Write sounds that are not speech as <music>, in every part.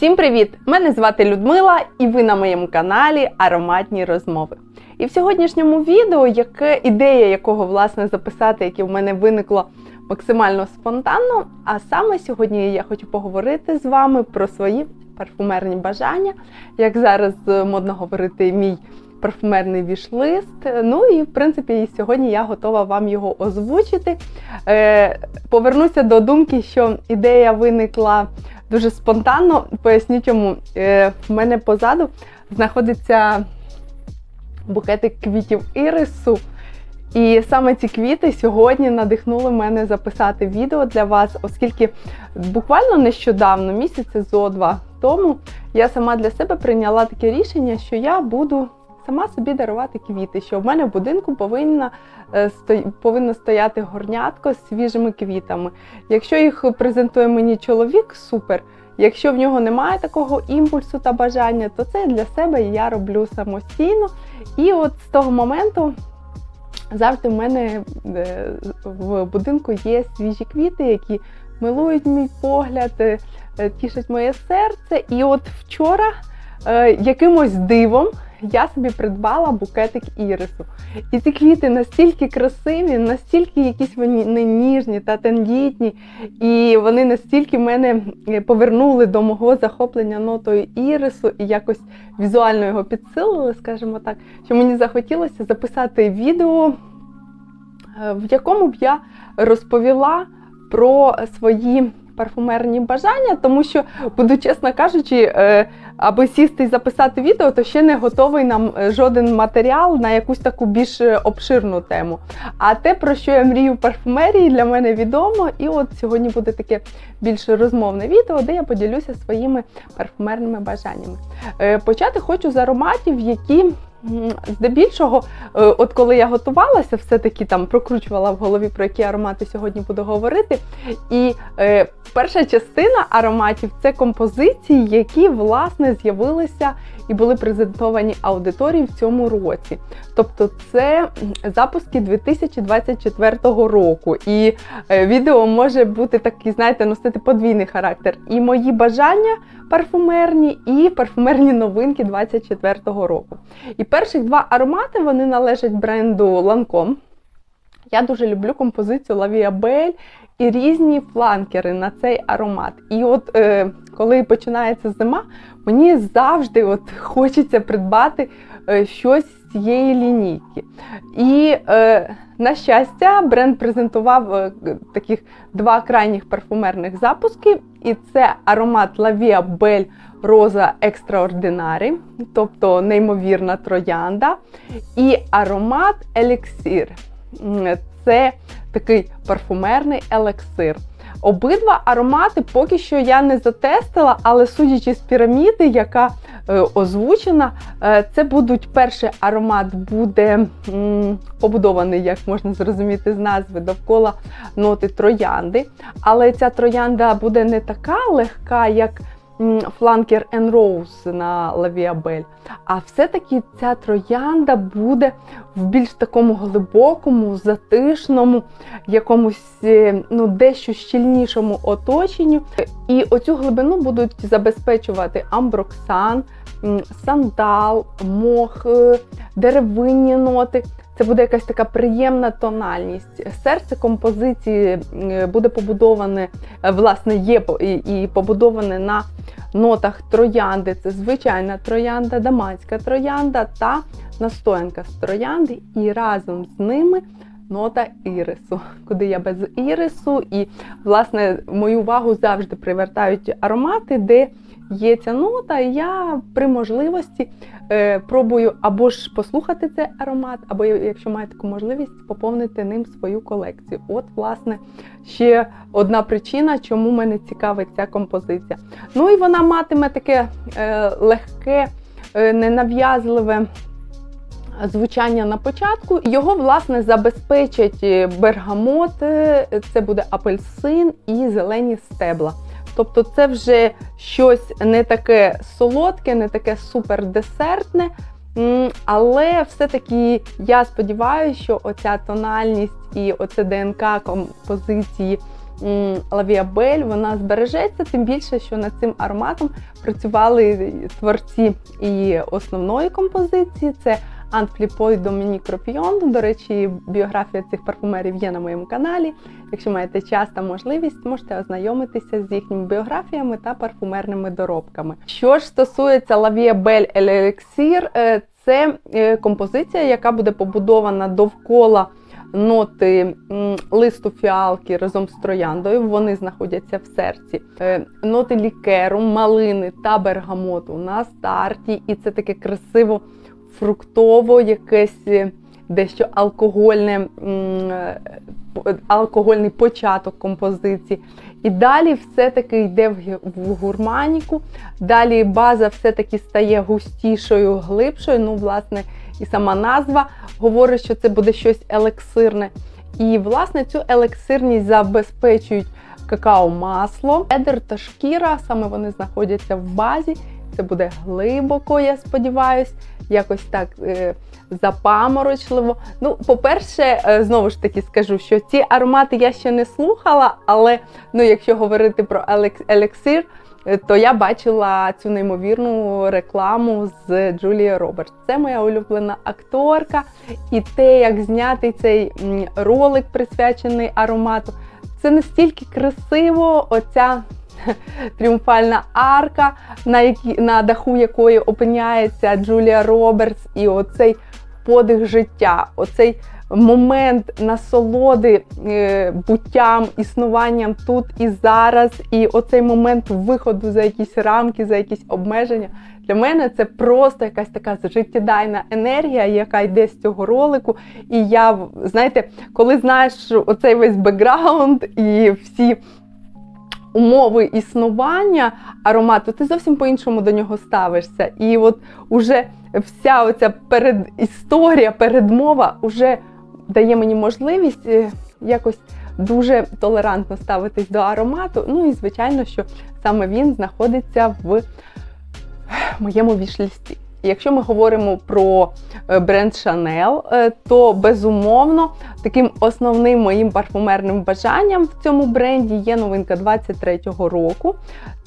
Всім привіт! Мене звати Людмила, і ви на моєму каналі Ароматні розмови. І в сьогоднішньому відео, яке ідея якого власне записати, яке в мене виникло максимально спонтанно. А саме сьогодні я хочу поговорити з вами про свої парфумерні бажання, як зараз е, модно говорити, мій парфумерний вішлист. Ну і в принципі сьогодні я готова вам його озвучити. Е, Повернуся до думки, що ідея виникла дуже спонтанно. Поясню чому. Е, В мене позаду знаходиться букетик квітів ірису. І саме ці квіти сьогодні надихнули мене записати відео для вас, оскільки буквально нещодавно, місяця зо два тому, я сама для себе прийняла таке рішення, що я буду сама собі дарувати квіти, що в мене в будинку повинна, е, повинно стояти горнятко з свіжими квітами. Якщо їх презентує мені чоловік, супер. Якщо в нього немає такого імпульсу та бажання, то це для себе я роблю самостійно. І от з того моменту завжди в мене е, в будинку є свіжі квіти, які милують мій погляд, е, тішать моє серце. І от вчора якимось дивом я собі придбала букетик ірису. І ці квіти настільки красиві, настільки якісь вони ніжні та тендітні, і вони настільки мене е, повернули до мого захоплення нотою ірису і якось візуально його підсилили, скажімо так, що мені захотілося записати відео, е, в якому б я розповіла про свої парфумерні бажання, тому що, буду чесно кажучи, е, аби сісти і записати відео, то ще не готовий нам е, жоден матеріал на якусь таку більш е, обширну тему. А те, про що я мрію в парфумерії, для мене відомо. І от сьогодні буде таке більш розмовне відео, де я поділюся своїми парфумерними бажаннями. Е, Почати хочу з ароматів, які. Здебільшого, е, от коли я готувалася, все-таки там прокручувала в голові, про які аромати сьогодні буду говорити. І е, перша частина ароматів це композиції, які власне з'явилися і були презентовані аудиторії в цьому році. Тобто це запуски 2024 року. І е, відео може бути такий, знаєте, носити подвійний характер. І мої бажання парфумерні, і парфумерні новинки 2024 року. І перших два аромати вони належать бренду Lancome. Я дуже люблю композицію Belle і різні фланкери на цей аромат. І от е, коли починається зима, мені завжди от хочеться придбати е, щось з цієї лінійки. І е, на щастя, бренд презентував е, таких два крайніх парфумерних запуски. І це аромат La Vie Belle Rosa Extraordinary, тобто неймовірна троянда, і аромат Еліксір. Це такий парфумерний елексир. Обидва аромати поки що я не затестила, але судячи з піраміди, яка е, озвучена, е, це будуть перший аромат буде м, побудований, як можна зрозуміти з назви, довкола ноти троянди. Але ця троянда буде не така легка, як фланкер Rose на Belle, а все-таки ця троянда буде в більш такому глибокому, затишному, якомусь е, ну, дещо щільнішому оточенню. І оцю глибину будуть забезпечувати амброксан, сандал, мох, е, деревинні ноти. Це буде якась така приємна тональність. Серце композиції буде побудоване, е, власне, є і побудоване на нотах троянди. Це звичайна троянда, даманська троянда та настоянка з троянди, і разом з ними нота ірису. <laughs> Куди я без ірису, і власне мою увагу завжди привертають аромати, де є ця нота. І я при можливості е, пробую або ж послухати цей аромат, або якщо маю таку можливість, поповнити ним свою колекцію. От, власне, ще одна причина, чому мене цікавить ця композиція. Ну і вона матиме таке е, легке, е, ненав'язливе звучання на початку. Його, власне, забезпечать е, бергамот, е, це буде апельсин і зелені стебла. Тобто це вже щось не таке солодке, не таке супердесертне. Але все-таки я сподіваюся, що оця тональність і оце ДНК композиції Лавіабель вона збережеться, тим більше, що над цим ароматом працювали творці і основної композиції. Це Антфліпой Домінік Ропіон. До речі, біографія цих парфумерів є на моєму каналі. Якщо маєте час та можливість, можете ознайомитися з їхніми біографіями та парфумерними доробками. Що ж стосується Лавіабель Елексір, це е, композиція, яка буде побудована довкола ноти листу фіалки разом з трояндою. Вони знаходяться в серці. Е, ноти лікеру, малини та бергамоту на старті. І це таке красиво фруктово, якесь е, дещо алкогольне, алкогольний початок композиції. І далі все-таки йде в гурманіку. Далі база все-таки стає густішою, глибшою. Ну, власне, і сама назва говорить, що це буде щось елексирне. І, власне, цю елексирність забезпечують какао-масло, едер та шкіра. Саме вони знаходяться в базі. Це буде глибоко, я сподіваюся, якось так е, запаморочливо. Ну, по-перше, е, знову ж таки скажу, що ці аромати я ще не слухала, але ну, якщо говорити про елексир, е, то я бачила цю неймовірну рекламу з Джулією Робертс. Це моя улюблена акторка. І те, як знятий цей ролик, присвячений аромату, це настільки красиво, оця <laughs> тріумфальна арка, на які, на даху якої опиняється Джулія Робертс, і оцей подих життя, оцей момент насолоди е, буттям, існуванням тут і зараз, і оцей момент виходу за якісь рамки, за якісь обмеження. Для мене це просто якась така життєдайна енергія, яка йде з цього ролику. І я, знаєте, коли знаєш оцей весь бекграунд і всі умови існування аромату, ти зовсім по-іншому до нього ставишся. І от уже вся оця передісторія, передмова вже дає мені можливість е, якось дуже толерантно ставитись до аромату. Ну і звичайно, що саме він знаходиться в моєму вішлісті. Якщо ми говоримо про е, бренд Chanel, е, то безумовно таким основним моїм парфумерним бажанням в цьому бренді є новинка 23-го року.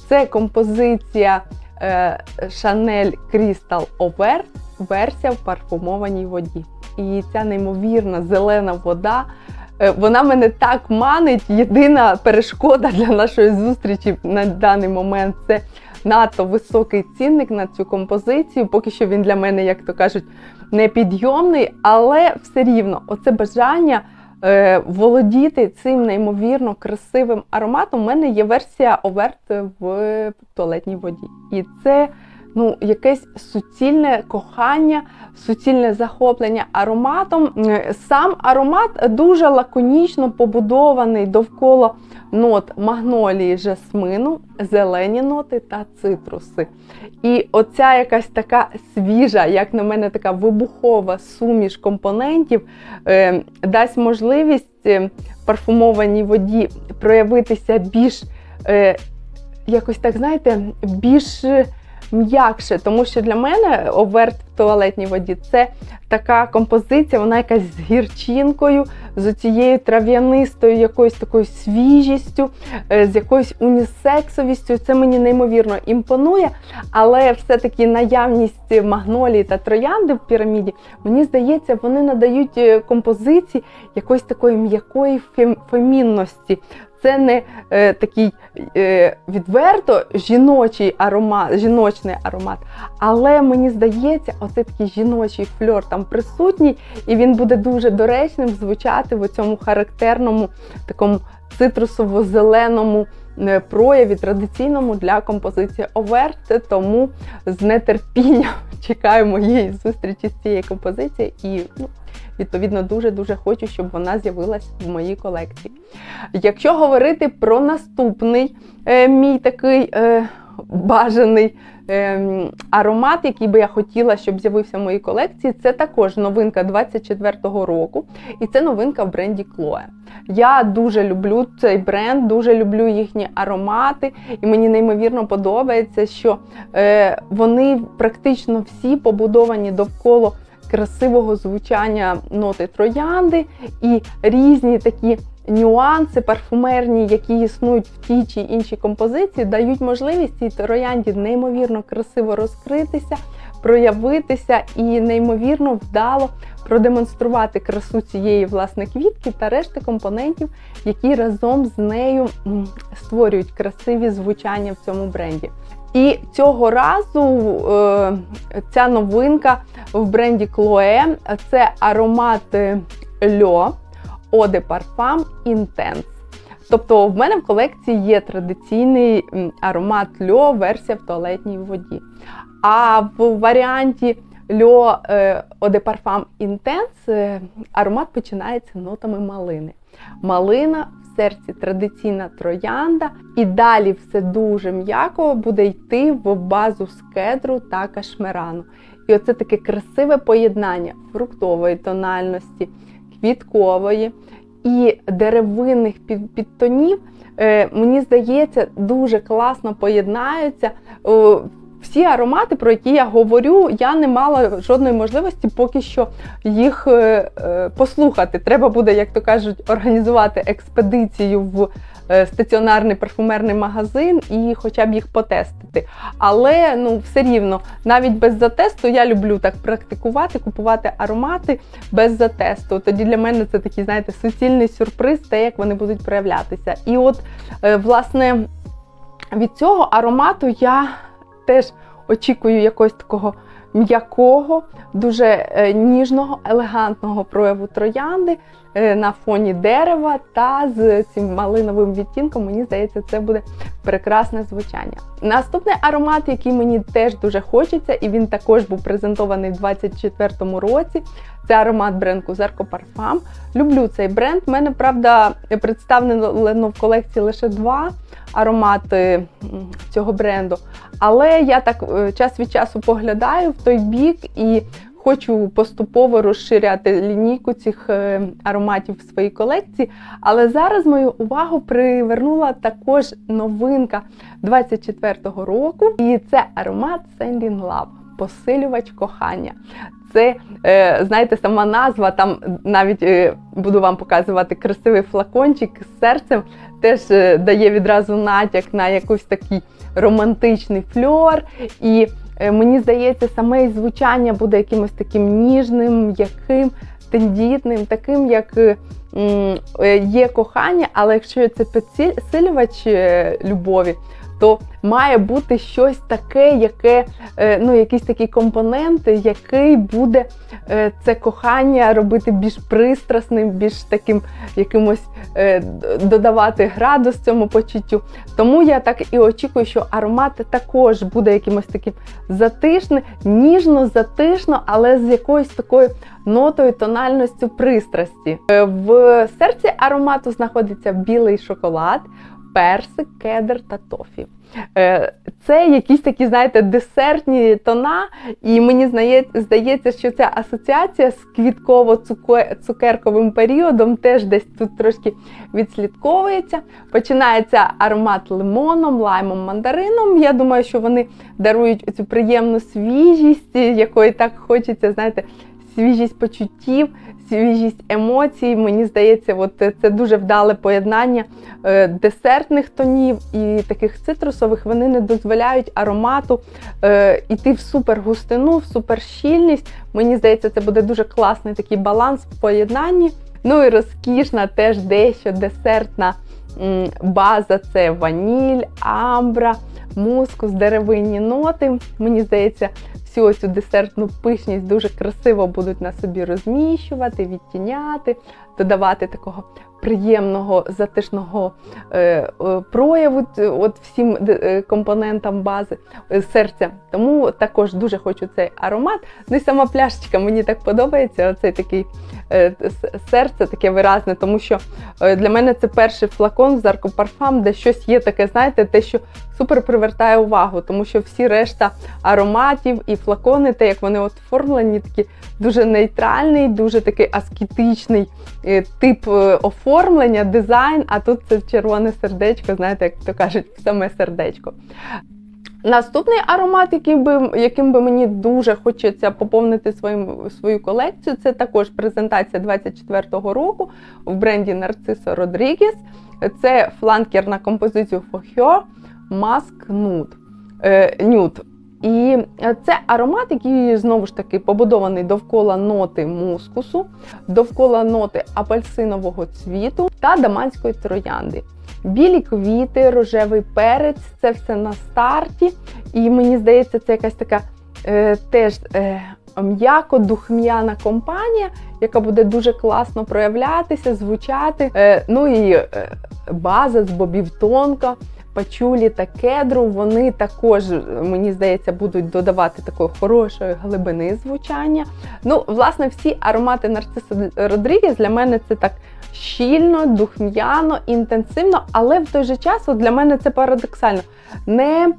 Це композиція е, Chanel Crystal Over, версія в парфумованій воді. І ця неймовірна зелена вода. Вона мене так манить. Єдина перешкода для нашої зустрічі на даний момент це надто високий цінник на цю композицію. Поки що він для мене, як то кажуть, непідйомний, але все рівно оце бажання е, володіти цим неймовірно красивим ароматом. У мене є версія оверт в туалетній воді. І це ну, якесь суцільне кохання, суцільне захоплення ароматом. Е, сам аромат дуже лаконічно побудований довкола нот магнолії жасмину, зелені ноти та цитруси. І оця якась така свіжа, як на мене, така вибухова суміш компонентів е, дасть можливість е, парфумованій воді проявитися більш, е, якось так, знаєте, більш м'якше, тому що для мене оверт в туалетній воді це така композиція, вона якась з гірчинкою, з цією трав'янистою якоюсь такою свіжістю, е, з якоюсь унісексовістю. Це мені неймовірно імпонує, але все-таки наявність магнолії та троянди в піраміді, мені здається, вони надають е, композиції якоїсь такої м'якої фемінності це не е, такий е, відверто жіночий аромат, жіночний аромат. Але мені здається, оцей такий жіночий фльор там присутній, і він буде дуже доречним звучати в цьому характерному такому цитрусово-зеленому прояві традиційному для композиції Оверт. Тому з нетерпінням <laughs> чекаю моєї зустрічі з цією композицією. І ну, Відповідно, дуже-дуже хочу, щоб вона з'явилась в моїй колекції. Якщо говорити про наступний е, мій такий е, бажаний е, аромат, який би я хотіла, щоб з'явився в моїй колекції, це також новинка 24-го року. І це новинка в бренді Chloe. Я дуже люблю цей бренд, дуже люблю їхні аромати, і мені неймовірно подобається, що е, вони практично всі побудовані довкола красивого звучання ноти троянди і різні такі нюанси парфумерні, які існують в тій чи іншій композиції, дають можливість цій троянді неймовірно красиво розкритися, проявитися і неймовірно вдало продемонструвати красу цієї власне квітки та решти компонентів, які разом з нею створюють красиві звучання в цьому бренді. І цього разу е, ця новинка в бренді Chloé – це аромат е, Льо Eau de Parfum. Тобто в мене в колекції є традиційний аромат Льо версія в туалетній воді. А в варіанті Льо е, Eau de Parfum е, аромат починається нотами малини. Малина серці традиційна троянда, і далі все дуже м'яко буде йти в базу з кедру та кашмерану. І оце таке красиве поєднання фруктової тональності, квіткової і деревинних під- підтонів. Е, мені здається, дуже класно поєднаються. Всі аромати, про які я говорю, я не мала жодної можливості поки що їх е, е, послухати. Треба буде, як то кажуть, організувати експедицію в е, стаціонарний парфумерний магазин і хоча б їх потестити. Але ну все рівно, навіть без затесту я люблю так практикувати, купувати аромати без затесту. Тоді для мене це такий, знаєте, суцільний сюрприз, те, як вони будуть проявлятися. І от, власне, від цього аромату я теж очікую якогось такого м'якого, дуже е, ніжного, елегантного прояву троянди е, на фоні дерева та з цим малиновим відтінком. Мені здається, це буде прекрасне звучання. Наступний аромат, який мені теж дуже хочеться, і він також був презентований в 2024 році. Це аромат бренду Zerco Parfum. Люблю цей бренд. У мене, правда, представлено в колекції лише два аромати цього бренду. Але я так е, час від часу поглядаю в той бік і хочу поступово розширяти лінійку цих е, ароматів в своїй колекції. Але зараз мою увагу привернула також новинка 24-го року, і це аромат Sending Love. Посилювач кохання. Це, е, знаєте, сама назва, там навіть е, буду вам показувати красивий флакончик з серцем, теж е, дає відразу натяк на якийсь такий романтичний фльор. І мені здається, саме звучання буде якимось таким ніжним, м'яким, тендітним, таким, як є кохання, але якщо це підсилювач любові, то має бути щось таке, яке, е, ну, якийсь такий компонент, який буде е, це кохання робити більш пристрасним, більш таким якимось е, додавати градус цьому почуттю. Тому я так і очікую, що аромат також буде якимось таким затишним, ніжно, затишно, але з якоюсь такою нотою, тональністю пристрасті. В серці аромату знаходиться білий шоколад, персик, кедр та тофі. Е, Це якісь такі, знаєте, десертні тона, і мені здається, що ця асоціація з квітково-цукерковим періодом теж десь тут трошки відслідковується. Починається аромат лимоном, лаймом, мандарином. Я думаю, що вони дарують цю приємну свіжість, якої так хочеться, знаєте, свіжість почуттів, свіжість емоцій. Мені здається, от це дуже вдале поєднання е, десертних тонів і таких цитрусових. Вони не дозволяють аромату е, іти в супергустину, в суперщільність. Мені здається, це буде дуже класний такий баланс в поєднанні. Ну і розкішна, теж дещо десертна база це ваніль, амбра, мускус, деревинні ноти. Мені здається, всю цю десертну пишність дуже красиво будуть на собі розміщувати, відтіняти, додавати такого приємного затишного е, е, прояву от всім е, компонентам бази серця. Тому також дуже хочу цей аромат. Ну і сама пляшечка мені так подобається. Оцей такий серце таке виразне, тому що для мене це перший флакон з Parfum, де щось є таке, знаєте, те, що супер привертає увагу, тому що всі решта ароматів і флакони, те, як вони оформлені, такі дуже нейтральний, дуже такий аскетичний тип е, оформлення, дизайн. А тут це червоне сердечко, знаєте, як то кажуть, саме сердечко. Наступний аромат, який би, яким би мені дуже хочеться поповнити свою, свою колекцію, це також презентація 24-го року в бренді Narciso Rodriguez. Це фланкер на композицію Her Mask Nude. Е, Nude. І це аромат, який знову ж таки побудований довкола ноти мускусу, довкола ноти апельсинового цвіту та даманської троянди. Білі квіти, рожевий перець це все на старті. І мені здається, це якась така е, теж е, м'яко духм'яна компанія, яка буде дуже класно проявлятися, звучати. Е, ну і е, база з бобів тонко. Пачулі та кедру, вони також, мені здається, будуть додавати такої хорошої глибини звучання. Ну, власне, всі аромати Нарциса Родрігес для мене це так щільно, духм'яно, інтенсивно, але в той же час от для мене це парадоксально. Не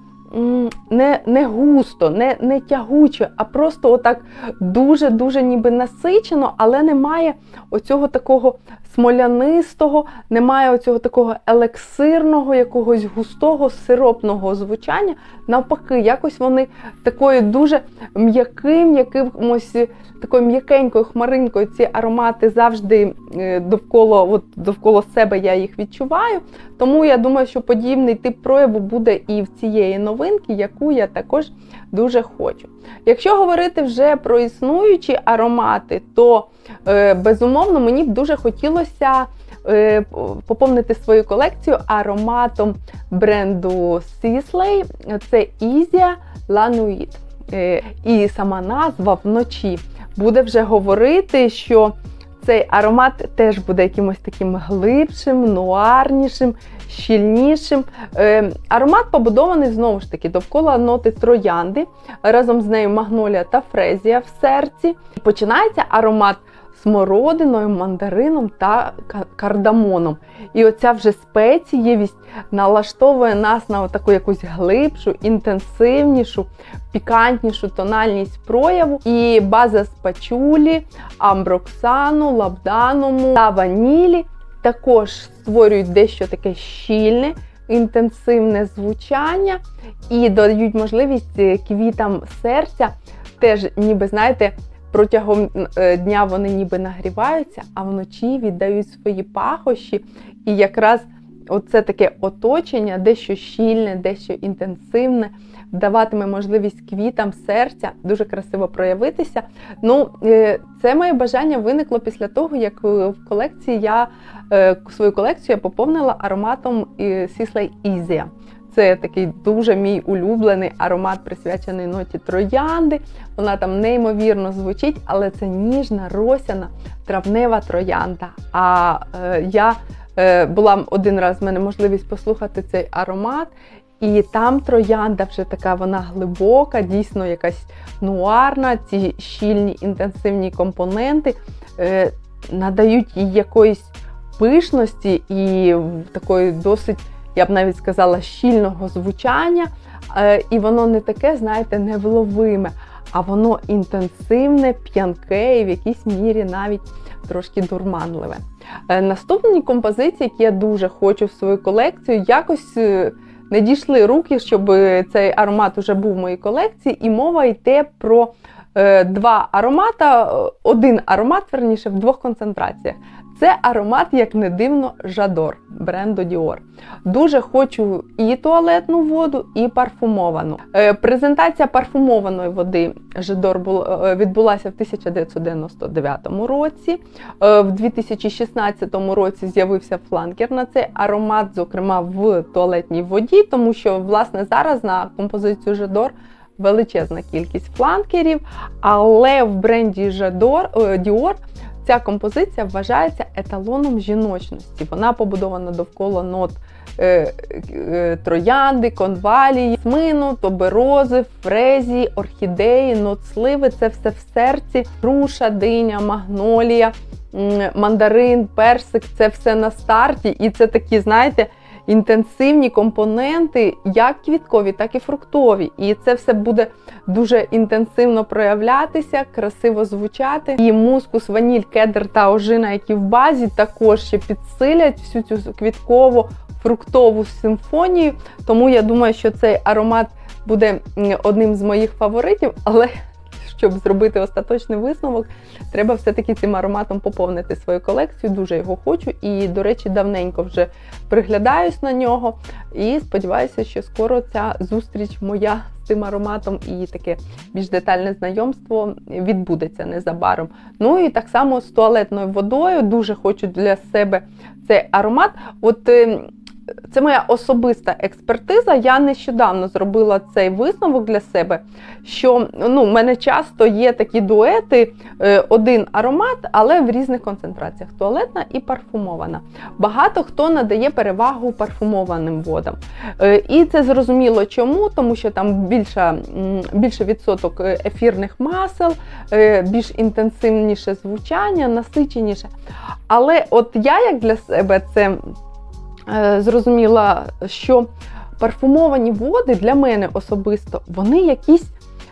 не не густо, не не тягуче, а просто отак дуже-дуже ніби насичено, але немає оцього такого смолянистого, немає оцього такого елексирного, якогось густого, сиропного звучання. Навпаки, якось вони такою дуже м'яким, якимось такою м'якенькою хмаринкою ці аромати завжди е, довкола от, довкола себе я їх відчуваю. Тому я думаю, що подібний тип прояву буде і в цієї новинки, яку я також дуже хочу. Якщо говорити вже про існуючі аромати, то е, безумовно мені б дуже хотілося е, поповнити свою колекцію ароматом бренду Sisley. Це Ізія La Nuit. І сама назва вночі буде вже говорити, що цей аромат теж буде якимось таким глибшим, нуарнішим, щільнішим. Е, Аромат побудований знову ж таки довкола ноти троянди, разом з нею магнолія та фрезія в серці. Починається аромат смородиною, мандарином та кардамоном. І оця вже спецієвість налаштовує нас на таку якусь глибшу, інтенсивнішу, пікантнішу тональність прояву. І база з пачулі, амброксану, лабданому та ванілі також створюють дещо таке щільне. Інтенсивне звучання і дають можливість квітам серця теж, ніби, знаєте, протягом е, дня вони ніби нагріваються, а вночі віддають свої пахощі. І якраз оце таке оточення, дещо щільне, дещо інтенсивне, даватиме можливість квітам серця дуже красиво проявитися. Ну, е, це моє бажання виникло після того, як в колекції я е, свою колекцію я поповнила ароматом Sisley Easy. Це такий дуже мій улюблений аромат, присвячений ноті троянди. Вона там неймовірно звучить, але це ніжна, росяна, травнева троянда. А е, я е, була один раз в мене можливість послухати цей аромат. І там троянда вже така вона глибока, дійсно якась нуарна, ці щільні інтенсивні компоненти е, надають їй якоїсь пишності і такої досить я б навіть сказала, щільного звучання, е, і воно не таке, знаєте, невловиме, а воно інтенсивне, п'янке і в якійсь мірі навіть трошки дурманливе. Е, наступні композиції, які я дуже хочу в свою колекцію, якось е, не дійшли руки, щоб цей аромат уже був в моїй колекції, і мова йде про два аромата, один аромат, верніше, в двох концентраціях. Це аромат, як не дивно, Жадор бренду Dior. Дуже хочу і туалетну воду, і парфумовану. Е, презентація парфумованої води Жадор е, відбулася в 1999 році. Е, в 2016 році з'явився фланкер на цей аромат, зокрема в туалетній воді, тому що, власне, зараз на композицію Жадор. Величезна кількість фланкерів, але в бренді Жадор Dior Ця композиція вважається еталоном жіночності. Вона побудована довкола нот е, е, троянди, конвалії, смину, тоберози, фрезії, орхідеї, нот сливи це все в серці, руша, диня, магнолія, мандарин, персик це все на старті. І це такі, знаєте, інтенсивні компоненти, як квіткові, так і фруктові. І це все буде дуже інтенсивно проявлятися, красиво звучати. І мускус, ваніль, кедр та ожина, які в базі, також ще підсилять всю цю квіткову. Фруктову симфонію, тому я думаю, що цей аромат буде одним з моїх фаворитів, але щоб зробити остаточний висновок, треба все-таки цим ароматом поповнити свою колекцію. Дуже його хочу. І, до речі, давненько вже приглядаюсь на нього. І сподіваюся, що скоро ця зустріч моя з цим ароматом і таке більш детальне знайомство відбудеться незабаром. Ну і так само з туалетною водою дуже хочу для себе цей аромат. От е, це моя особиста експертиза. Я нещодавно зробила цей висновок для себе, що ну, в мене часто є такі дуети, е, один аромат, але в різних концентраціях туалетна і парфумована. Багато хто надає перевагу парфумованим водам. Е, І це зрозуміло чому, тому що там більша, м, більше відсоток е, ефірних масел, більш інтенсивніше звучання, насиченіше. Але от я як для себе це зрозуміла, що парфумовані води для мене особисто, вони якісь,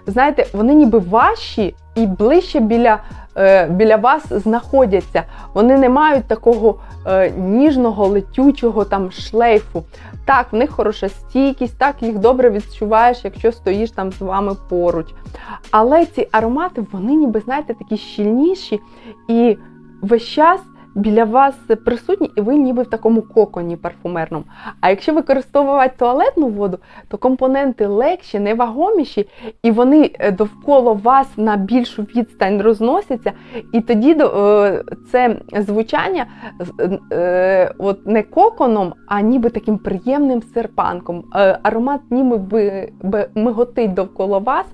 знаєте, вони ніби важчі і ближче біля, е, біля вас знаходяться. Вони не мають такого е, ніжного, летючого там шлейфу. Так, в них хороша стійкість, так їх добре відчуваєш, якщо стоїш там з вами поруч. Але ці аромати, вони ніби, знаєте, такі щільніші і весь час біля вас присутні, і ви ніби в такому коконі парфумерному. А якщо використовувати туалетну воду, то компоненти легші, невагоміші, і вони е, довкола вас на більшу відстань розносяться, і тоді е, це звучання е, от не коконом, а ніби таким приємним серпанком. Аромат ніби би- би- миготить довкола вас.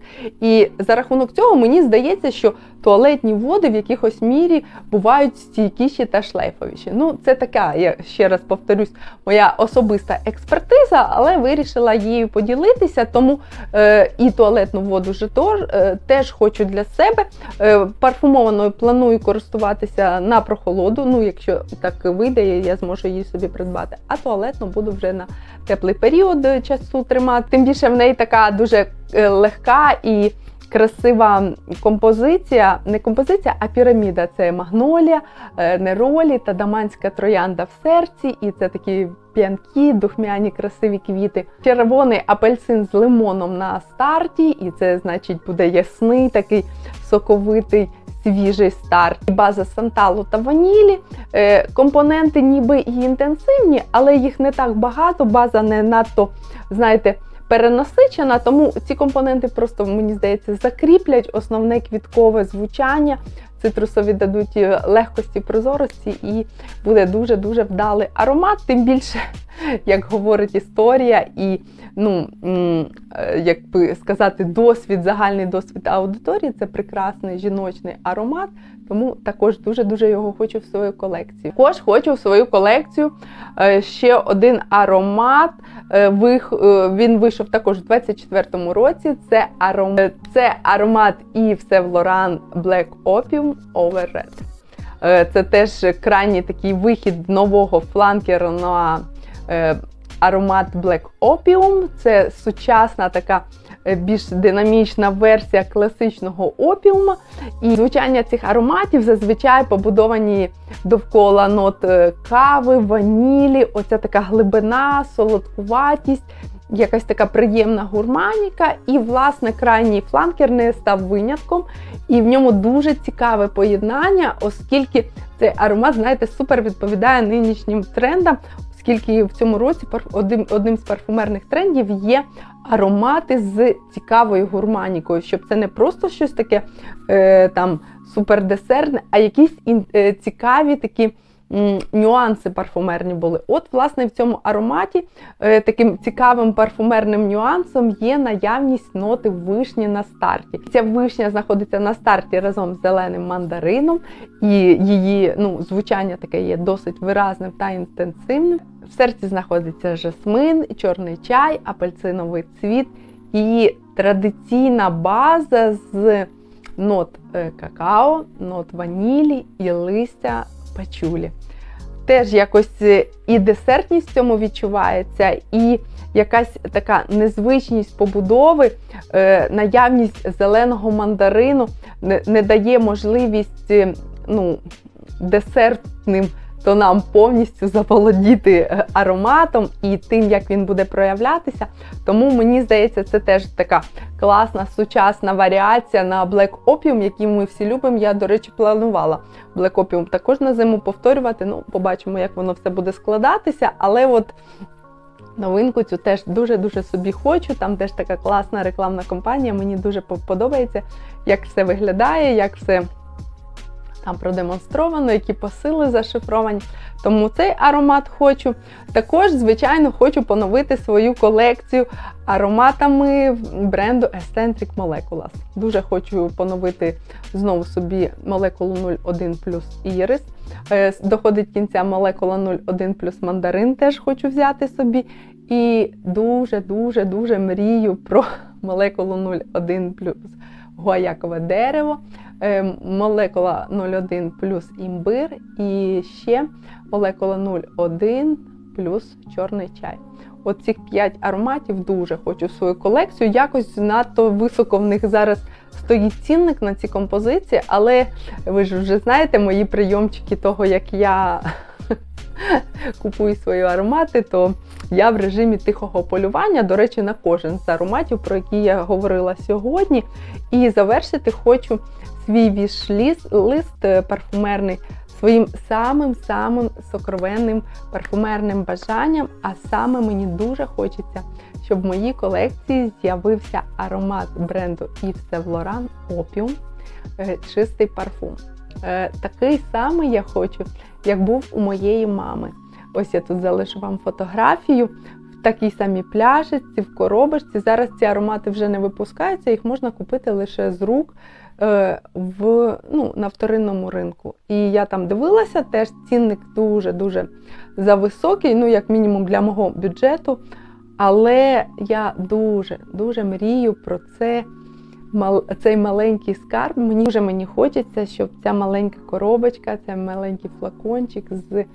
І за рахунок цього мені здається, що туалетні води в якихось мірі бувають стійкіші та шлейфовіші. Ну, це така, я ще раз повторюсь, моя особиста експертиза, але вирішила її поділитися. Тому е, і туалетну воду Житор е, теж хочу для себе. Е, парфумованою планую користуватися на прохолоду. Ну, якщо так вийде, я зможу її собі придбати. А туалетну буду вже на теплий період е, часу тримати. Тим більше в неї така дуже е, легка і красива композиція. Не композиція, а піраміда. Це магнолія, е, неролі та даманська троянда в серці. І це такі п'янкі, духмяні, красиві квіти. Червоний апельсин з лимоном на старті, і це значить буде ясний, такий соковитий. Свіжий старт, база санталу та ванілі. Е, компоненти ніби і інтенсивні, але їх не так багато. База не надто, знаєте, перенасичена, тому ці компоненти просто, мені здається, закріплять основне квіткове звучання. Цитрусові дадуть е, легкості, прозорості, і буде дуже-дуже вдалий аромат. Тим більше, <laughs> як говорить історія, і ну, е, як би сказати, досвід, загальний досвід аудиторії це прекрасний жіночний аромат. Тому також дуже-дуже його хочу в свою колекцію. Також хочу в свою колекцію е, ще один аромат. Е, Він вийшов також у 24-му році. Це аромат, це аромат Yves Saint Laurent Black Opium Over Red. Це теж крайній такий вихід нового фланкера аромат Black Opium. Це сучасна така е, більш динамічна версія класичного опіума. І звучання цих ароматів зазвичай побудовані довкола нот е, кави, ванілі, оця така глибина, солодкуватість, якась така приємна гурманіка. І, власне, крайній фланкер не став винятком. І в ньому дуже цікаве поєднання, оскільки цей аромат, знаєте, супер відповідає нинішнім трендам, оскільки в цьому році одним, одним з парфумерних трендів є аромати з цікавою гурманікою, щоб це не просто щось таке е, там супердесертне, а якісь ін, е, цікаві такі. Нюанси парфумерні були. От, власне, в цьому ароматі е, таким цікавим парфумерним нюансом є наявність ноти вишні на старті. Ця вишня знаходиться на старті разом з зеленим мандарином, і її ну, звучання таке є досить виразним та інтенсивним. В серці знаходиться жасмин, чорний чай, апельсиновий цвіт і традиційна база з нот е, какао, нот ванілі і листя пачулі. Теж якось е, і десертність в цьому відчувається, і якась така незвичність побудови, е, наявність зеленого мандарину не, дає можливість е, ну, десертним то нам повністю заволодіти е, ароматом і тим, як він буде проявлятися. Тому мені здається, це теж така класна сучасна варіація на Black Opium, який ми всі любимо. Я, до речі, планувала Black Opium також на зиму повторювати. Ну, побачимо, як воно все буде складатися. Але от новинку цю теж дуже-дуже собі хочу. Там теж така класна рекламна кампанія. Мені дуже подобається, як все виглядає, як все там продемонстровано, які посили зашифровані. Тому цей аромат хочу. Також, звичайно, хочу поновити свою колекцію ароматами бренду Eccentric Moleculas. Дуже хочу поновити знову собі молекулу 01 плюс Iris. Е, Доходить кінця молекула 01 плюс мандарин, теж хочу взяти собі. І дуже-дуже дуже мрію про молекулу 01 плюс гуаякове дерево. Е, молекула 0,1 плюс імбир і ще молекула 0,1 плюс чорний чай. От цих 5 ароматів дуже хочу в свою колекцію. Якось надто високо в них зараз стоїть цінник на ці композиції, але ви ж вже знаєте мої прийомчики того, як я купую свої аромати, то я в режимі тихого полювання, до речі, на кожен з ароматів, про які я говорила сьогодні. І завершити хочу свій віш-лист лист е, парфумерний своїм самим-самим сокровенним парфумерним бажанням. А саме мені дуже хочеться, щоб в моїй колекції з'явився аромат бренду Yves Saint Laurent Opium е, чистий парфум. Е, Такий самий я хочу, як був у моєї мами. Ось я тут залишу вам фотографію в такій самій пляшечці, в коробочці. Зараз ці аромати вже не випускаються, їх можна купити лише з рук е, в, ну, на вторинному ринку. І я там дивилася, теж цінник дуже-дуже зависокий, ну, як мінімум для мого бюджету. Але я дуже-дуже мрію про це. Цей маленький скарб, мені вже мені хочеться, щоб ця маленька коробочка, цей маленький флакончик з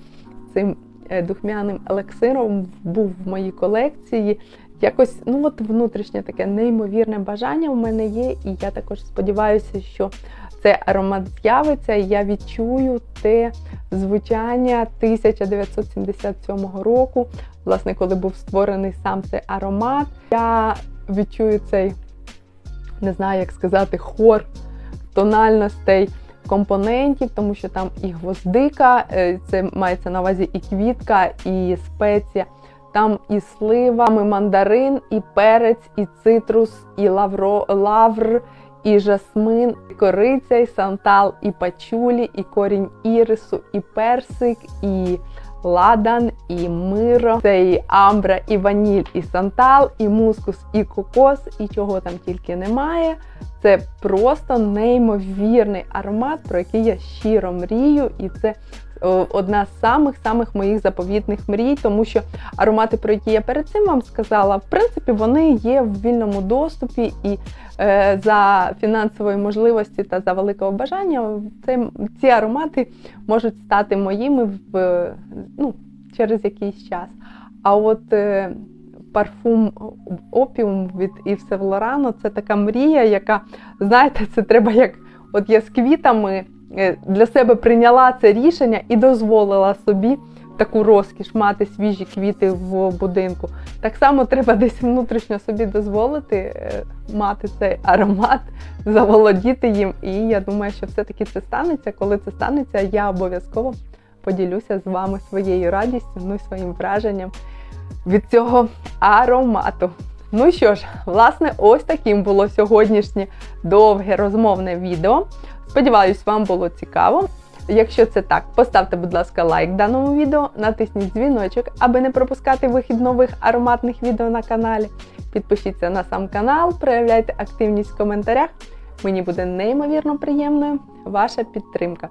цим е, духмяним елексиром був в моїй колекції. Якось, ну от внутрішнє таке неймовірне бажання в мене є, і я також сподіваюся, що цей аромат з'явиться, і я відчую те звучання 1977 року, власне, коли був створений сам цей аромат. Я відчую цей не знаю, як сказати, хор тональностей компонентів, тому що там і гвоздика, е, це мається на увазі і квітка, і спеція. Там і слива, і мандарин, і перець, і цитрус, і лавро, лавр, і жасмин, і кориця, і сантал, і пачулі, і корінь ірису, і персик, і ладан, і миро, це і амбра, і ваніль, і сантал, і мускус, і кокос, і чого там тільки немає. Це просто неймовірний аромат, про який я щиро мрію, і це одна з самих-самих моїх заповітних мрій, тому що аромати, про які я перед цим вам сказала, в принципі, вони є в вільному доступі і е, за фінансової можливості та за великого бажання це, ці аромати можуть стати моїми в, ну, через якийсь час. А от е, парфум опіум від Yves Saint – це така мрія, яка, знаєте, це треба як от я з квітами. Е, для себе прийняла це рішення і дозволила собі таку розкіш мати свіжі квіти в будинку. Так само треба десь внутрішньо собі дозволити е, мати цей аромат, заволодіти їм. І я думаю, що все-таки це станеться. Коли це станеться, я обов'язково поділюся з вами своєю радістю, ну і своїм враженням від цього аромату. Ну що ж, власне, ось таким було сьогоднішнє довге розмовне відео. Сподіваюсь, вам було цікаво. Якщо це так, поставте, будь ласка, лайк даному відео, натисніть дзвіночок, аби не пропускати вихід нових ароматних відео на каналі. Підпишіться на сам канал, проявляйте активність в коментарях. Мені буде неймовірно приємною ваша підтримка.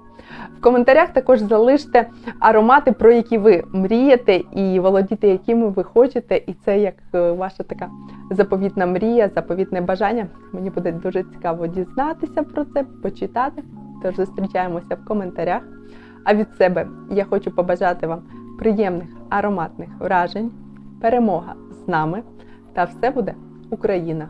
В коментарях також залиште аромати, про які ви мрієте, і володіти, якими ви хочете. І це як е, ваша така заповітна мрія, заповітне бажання. Мені буде дуже цікаво дізнатися про це, почитати. Тож зустрічаємося в коментарях. А від себе я хочу побажати вам приємних ароматних вражень, перемога з нами та все буде Україна!